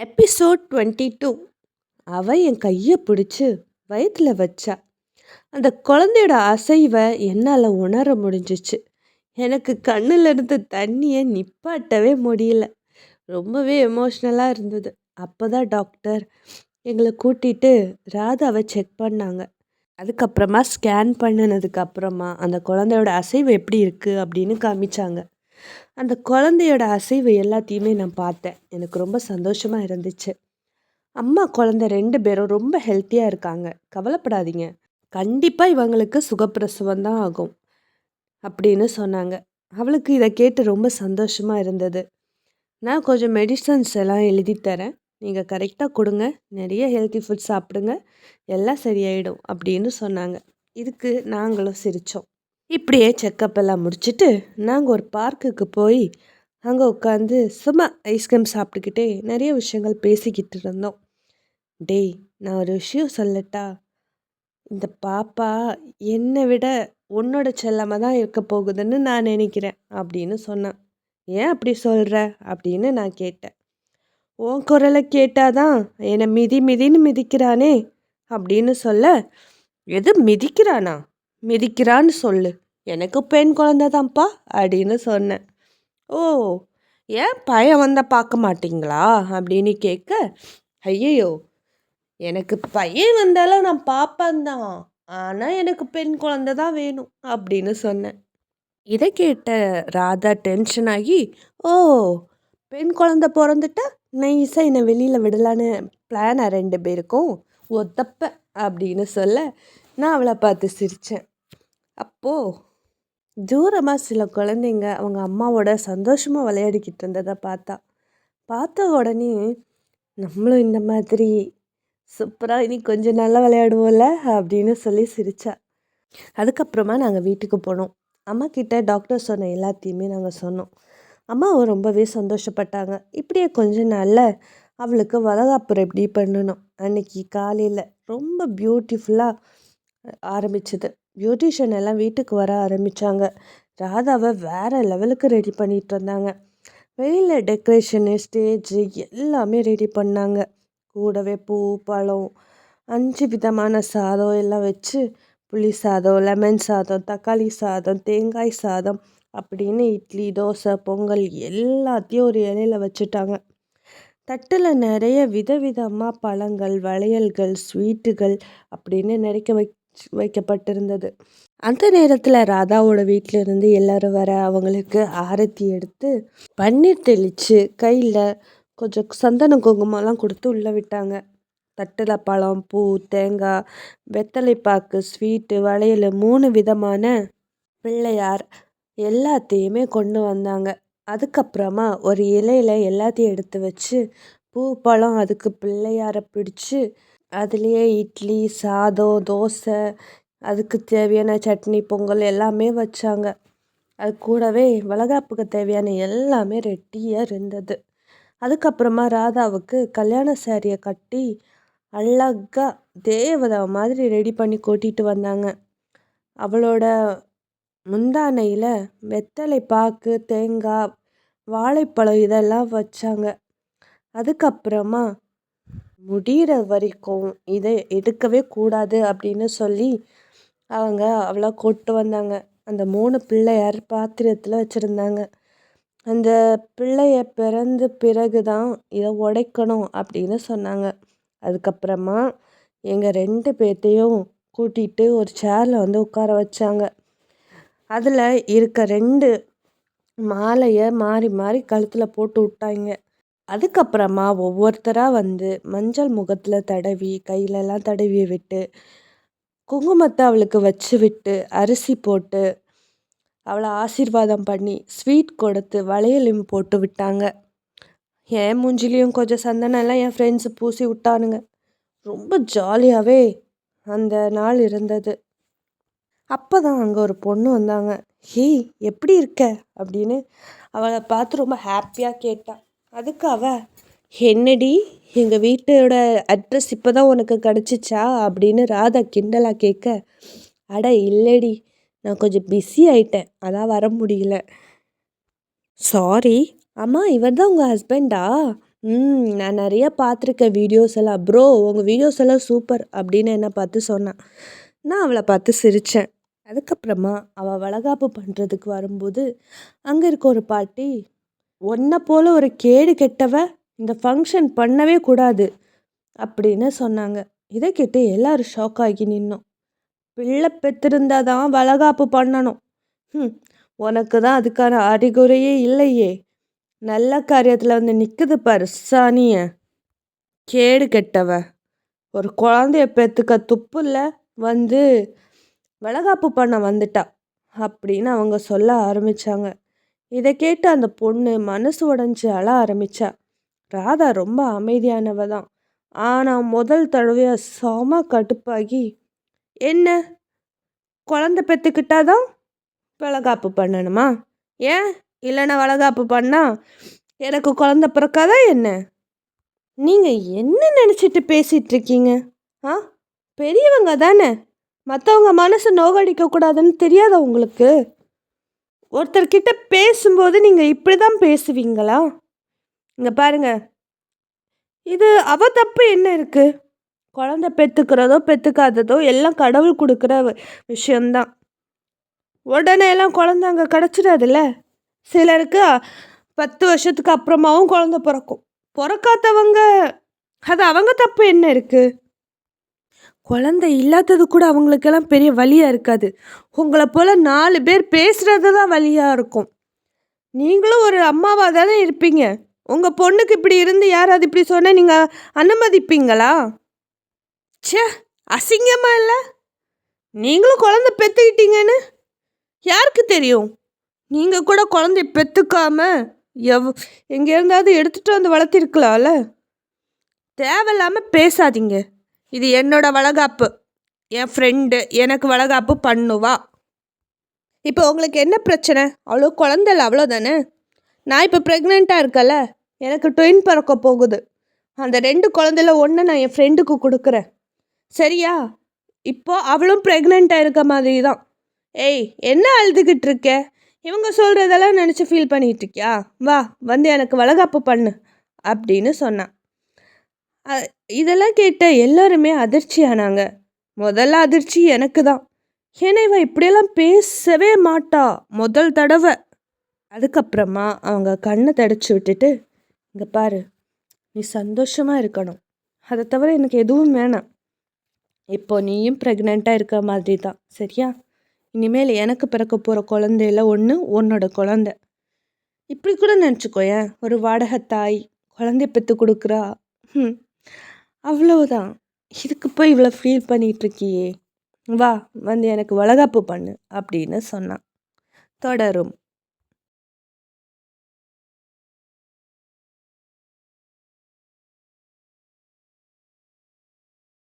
Episode twenty two. அவள் என் கையை பிடிச்சி வயிற்றில் வச்சா. அந்த குழந்தையோட அசைவை என்னால் உணர முடிஞ்சிச்சு. எனக்கு கண்ணில் இருந்த தண்ணியை நிப்பாட்டவே முடியல. ரொம்பவே எமோஷ்னலாக இருந்தது. அப்போ தான் டாக்டர் எங்களை கூட்டிகிட்டு ராதாவை செக் பண்ணாங்க. அதுக்கப்புறமா ஸ்கேன் பண்ணினதுக்கப்புறமா அந்த குழந்தையோட அசைவு எப்படி இருக்குது அப்படின்னு காமிச்சாங்க. அந்த குழந்தையோட அசைவு எல்லாத்தையுமே நான் பார்த்தேன். எனக்கு ரொம்ப சந்தோஷமாக இருந்துச்சு. அம்மா குழந்தை ரெண்டு பேரும் ரொம்ப ஹெல்த்தியாக இருக்காங்க. கவலைப்படாதீங்க. கண்டிப்பாக இவங்களுக்கு சுகப்பிரசவம் தான் ஆகும் அப்படின்னு சொன்னாங்க. அவளுக்கு இதை கேட்டு ரொம்ப சந்தோஷமாக இருந்தது. நான் கொஞ்சம் மெடிசன்ஸ் எல்லாம் எழுதி தரேன். நீங்கள் கரெக்டாக கொடுங்க. நிறைய ஹெல்த்தி ஃபுட் சாப்பிடுங்க. எல்லாம் சரியாயிடும் அப்படின்னு சொன்னாங்க. இதுக்கு நாங்களும் சிரித்தோம் இப்படியே செக்கப் எல்லாம் முடிச்சுட்டு நாங்கள் ஒரு பார்க்குக்கு போய் அங்கே உட்காந்து சும்மா ஐஸ்கிரீம் சாப்பிட்டுக்கிட்டே நிறைய விஷயங்கள் பேசிக்கிட்டு இருந்தோம். டேய் நான் ஒரு விஷயம் சொல்லட்டா? இந்த பாப்பா என்னை விட உன்னோட செல்லமாக தான் இருக்க போகுதுன்னு நான் நினைக்கிறேன் அப்படின்னு சொன்னான். ஏன் அப்படி சொல்கிற அப்படின்னு நான் கேட்டேன். உன் குரலை கேட்டாதான் என்னை மிதி மிதின்னு மிதிக்கிறானே அப்படின்னு சொல்ல எது மிதிக்கிறானா? மிதிக்கிறான்னு சொல்லு. எனக்கு பெண் குழந்தை தான்ப்பா அப்படின்னு சொன்னேன். ஓ ஏன் பையன் வந்தால் பார்க்க மாட்டிங்களா? அப்படின்னு கேட்க ஐயையோ எனக்கு பையன் வந்தாலும் நான் பார்ப்பேன் தான். ஆனால் எனக்கு பெண் குழந்தை தான் வேணும் அப்படின்னு சொன்னேன். இதை கேட்ட ராதா டென்ஷன் ஆகி ஓ பெண் குழந்தை பிறந்துட்டா நைஸாக என்னை வெளியில் விடலான்னு பிளானா ரெண்டு பேருக்கும் ஒத்தப்ப அப்படின்னு சொல்ல நான் அவளை பார்த்து சிரித்தேன் அப்போது தூரமாக சில குழந்தைங்க அவங்க அம்மாவோட சந்தோஷமாக விளையாடிக்கிட்டு இருந்ததை பார்த்தா பார்த்த உடனே நம்மளும் இந்த மாதிரி சூப்பராக இனி கொஞ்சம் நல்லா விளையாடுவோம்ல அப்படின்னு சொல்லி சிரிச்சா. அதுக்கப்புறமா நாங்கள் வீட்டுக்கு போனோம். அம்மா கிட்ட டாக்டர் சொன்ன எல்லாத்தையுமே நாங்கள் சொன்னோம். அம்மாவும் ரொம்பவே சந்தோஷப்பட்டாங்க. இப்படியே கொஞ்ச நாளில் அவளுக்கு வளகாப்புறம் எப்படி பண்ணணும். அன்னைக்கு காலையில் ரொம்ப பியூட்டிஃபுல்லாக ஆரம்பிச்சது. பியூட்டிஷியன் எல்லாம் வீட்டுக்கு வர ஆரம்பித்தாங்க ராதாவை வேறு லெவலுக்கு ரெடி பண்ணிகிட்டு இருந்தாங்க. வெளியில் டெக்கரேஷனு ஸ்டேஜு எல்லாமே ரெடி பண்ணாங்க. கூடவே பூ பழம் அஞ்சு விதமான சாதம் எல்லாம் வச்சு புளி சாதம் லெமன் சாதம் தக்காளி சாதம் தேங்காய் சாதம் அப்படின்னு இட்லி தோசை பொங்கல் எல்லாத்தையும் ஒரு இலையில வச்சுட்டாங்க. தட்டில் நிறைய விதவிதமாக பழங்கள் வளையல்கள் ஸ்வீட்டுகள் அப்படின்னு நிறைக்க வை வைக்கப்பட்டிருந்தது. அந்த நேரத்தில் ராதாவோட வீட்டில் இருந்து எல்லாரும் வர அவங்களுக்கு ஆரத்தி எடுத்து பன்னீர் தெளித்து கையில் கொஞ்சம் சந்தன குங்குமம்லாம் கொடுத்து உள்ளே விட்டாங்க. தட்டில் பழம் பூ தேங்காய் வெத்தலைப்பாக்கு ஸ்வீட்டு வளையல் மூணு விதமான பிள்ளையார் எல்லாத்தையுமே கொண்டு வந்தாங்க. அதுக்கப்புறமா ஒரு இலையில எல்லாத்தையும் எடுத்து வச்சு பூ பழம் அதுக்கு பிள்ளையாரை பிடிச்சி அதுலேயே இட்லி சாதம் தோசை அதுக்கு தேவையான சட்னி பொங்கல் எல்லாமே வச்சாங்க. அது கூடவே வளகாப்புக்கு தேவையான எல்லாமே ரெடியாக இருந்தது. அதுக்கப்புறமா ராதாவுக்கு கல்யாண சாரியை கட்டி அழகாக தேவதை மாதிரி ரெடி பண்ணி கூட்டிகிட்டு வந்தாங்க. அவளோட முந்தானையில் வெத்தலை பாக்கு தேங்காய் வாழைப்பழம் இதெல்லாம் வச்சாங்க. அதுக்கப்புறமா முடிகிற வரைக்கும் இதை எடுக்கவே கூடாது அப்படின்னு சொல்லி அவங்க அவளை கொட்டு வந்தாங்க. அந்த மூணு பிள்ளையார் பாத்திரத்தில் வச்சுருந்தாங்க. அந்த பிள்ளைய பிறந்த பிறகு தான் இதை உடைக்கணும் அப்படின்னு சொன்னாங்க. அதுக்கப்புறமா எங்கள் ரெண்டு பேர்த்தையும் கூட்டிகிட்டு ஒரு சேரில் வந்து உட்கார வச்சாங்க. அதில் இருக்க ரெண்டு மாலையை மாறி மாறி கழுத்தில் போட்டு விட்டாங்க. அதுக்கப்புறமா ஒவ்வொருத்தராக வந்து மஞ்சள் முகத்தில் தடவி கையிலலாம் தடவி விட்டு குங்குமத்தை அவளுக்கு வச்சு விட்டு அரிசி போட்டு அவளை ஆசீர்வாதம் பண்ணி ஸ்வீட் கொடுத்து வளையலையும் போட்டு விட்டாங்க. என் மூஞ்சிலையும் கொஞ்சம் சந்தனம்லாம் என் ஃப்ரெண்ட்ஸு பூசி விட்டானுங்க. ரொம்ப ஜாலியாகவே அந்த நாள் இருந்தது. அப்போ தான் அங்கே ஒரு பொண்ணு வந்தாங்க. ஹேய் எப்படி இருக்க? அப்படின்னு அவளை பார்த்து ரொம்ப ஹாப்பியாக கேட்டாள் அதுக்கு அவ என்னடி எங்கள் வீட்டோட அட்ரஸ் இப்போ தான் உனக்கு கிடச்சிச்சா? அப்படின்னு ராதா கிண்டலாக கேட்க அட இல்லைடி நான் கொஞ்சம் பிஸி ஆயிட்டேன். அதான் வர முடியல. சாரி அம்மா இவர் தான் உங்கள் ஹஸ்பண்டா ம் நான் நிறையா பார்த்துருக்கேன் வீடியோஸ் எல்லாம். ப்ரோ உங்கள் வீடியோஸ் எல்லாம் சூப்பர் அப்படின்னு என்னை பார்த்து சொன்னான் நான் அவளை பார்த்து சிரித்தேன் அதுக்கப்புறமா அவள் வளகாப்பு பண்ணுறதுக்கு வரும்போது அங்கே இருக்க ஒரு பாட்டி உன்னை போல் ஒரு கேடு கெட்டவ இந்த ஃபங்க்ஷன் பண்ணவே கூடாது அப்படின்னு சொன்னாங்க. இதை கேட்டு எல்லோரும் ஷாக் ஆகி நின்னோம். பிள்ளை பெற்றிருந்தா தான் வளகாப்பு பண்ணணும். ம் உனக்கு தான் அதுக்கான அறிகுறையே இல்லையே. நல்ல காரியத்தில் வந்து நிற்குது பாரு சாணிய. கேடு கெட்டவ. ஒரு குழந்தைய பெற்றுக்க துப்புல வந்து வளகாப்பு பண்ண வந்துட்டா அப்படின்னு அவங்க சொல்ல ஆரம்பித்தாங்க இதை கேட்டு அந்த பொண்ணு மனசு உடஞ்சி அழ ஆரம்பிச்சா. ராதா ரொம்ப அமைதியானவ தான் ஆனால் முதல் தடவையாக செம கடுப்பாகி என்ன? குழந்த பெற்றுக்கிட்டாதான் வளகாப்பு பண்ணணுமா? ஏன்? இல்லைன்னா வளகாப்பு பண்ணால் எனக்கு குழந்த பிறக்காதா என்ன? நீங்கள் என்ன நினச்சிட்டு பேசிகிட்ருக்கீங்க ஆ? பெரியவங்க தானே. மற்றவங்க மனசை நோகடிக்கக்கூடாதுன்னு தெரியாதா உங்களுக்கு? ஒருத்தர்கிட்ட பேசும்போது நீங்கள் இப்படி தான் பேசுவீங்களா? இங்கே பாருங்க. இது அவ தப்பு என்ன இருக்குது குழந்த பெற்றுக்கிறதோ பெற்றுக்காததோ எல்லாம் கடவுள் கொடுக்குற விஷயந்தான் உடனே எல்லாம் குழந்த அங்கே கிடச்சிடாதுல்ல? சிலருக்கு பத்து வருஷத்துக்கு அப்புறமாவும் குழந்த பிறக்கும். பிறக்காதவங்க அது அவங்க தப்பு என்ன இருக்குது குழந்தை இல்லாதது கூட அவங்களுக்கெல்லாம் பெரிய வழியாக இருக்காது. உங்களை போல் நாலு பேர் பேசுகிறது தான் வழியாக இருக்கும். நீங்களும் ஒரு அம்மாவாக தானே இருப்பீங்க. உங்கள் பொண்ணுக்கு இப்படி இருந்து யாராவது இப்படி சொன்னால் நீங்கள் அனுமதிப்பீங்களா? ச்சே அசிங்கமாக இல்லை? நீங்களும் குழந்த பெற்றுக்கிட்டீங்கன்னு யாருக்கு தெரியும்? நீங்கள் கூட குழந்தைய பெற்றுக்காம எவ் எங்கே இருந்தாவது எடுத்துகிட்டு வந்து வளர்த்திருக்கலாம்ல? தேவையில்லாமல் பேசாதீங்க. இது என்னோட வளகாப்பு. என் ஃப்ரெண்டு எனக்கு வளகாப்பு பண்ணுவா. இப்போ உங்களுக்கு என்ன பிரச்சனை? அவ்வளோ குழந்தைல அவ்வளோதானே? நான் இப்போ ப்ரெக்னெண்ட்டாக இருக்கல எனக்கு ட்வின் பிறக்க போகுது. அந்த ரெண்டு குழந்தைல ஒன்று நான் என் ஃப்ரெண்டுக்கு கொடுக்குறேன். சரியா? இப்போ அவளும் ப்ரெக்னெண்ட்டாக இருக்க மாதிரி தான். ஏய் என்ன அழுதுகிட்டு இருக்க? இவங்க சொல்கிறதெல்லாம் நினச்சி ஃபீல் பண்ணிகிட்டு இருக்கியா? வா வந்து எனக்கு வளகாப்பு பண்ணு அப்படின்னு சொன்னான். இதெல்லாம் கேட்ட எல்லாருமே அதிர்ச்சி ஆனாங்க முதல்ல அதிர்ச்சி எனக்கு தான் ஏன்னா இவன் இப்படியெல்லாம் பேசவே மாட்டா முதல் தடவை. அதுக்கப்புறமா அவங்க கண்ணை தடைச்சி விட்டுட்டு இங்கே பாரு நீ சந்தோஷமாக இருக்கணும். அதை தவிர எனக்கு எதுவும் வேணாம். இப்போ நீயும் ப்ரெக்னெண்ட்டாக இருக்கிற மாதிரி தான் சரியா? இனிமேல் எனக்கு பிறக்க போகிற குழந்தையில ஒன்று உன்னோட குழந்த. இப்படி கூட நினச்சிக்கோயேன். ஒரு வாடகை தாய் குழந்தைய பெற்று கொடுக்குறா. ம் அவ்வளவுதான். இதுக்கு போய் இவ்வளோ ஃபீல் பண்ணிகிட்ருக்கியே வா வந்து எனக்கு வளகாப்பு பண்ணு அப்படின்னு சொன்னான். தொடரும்.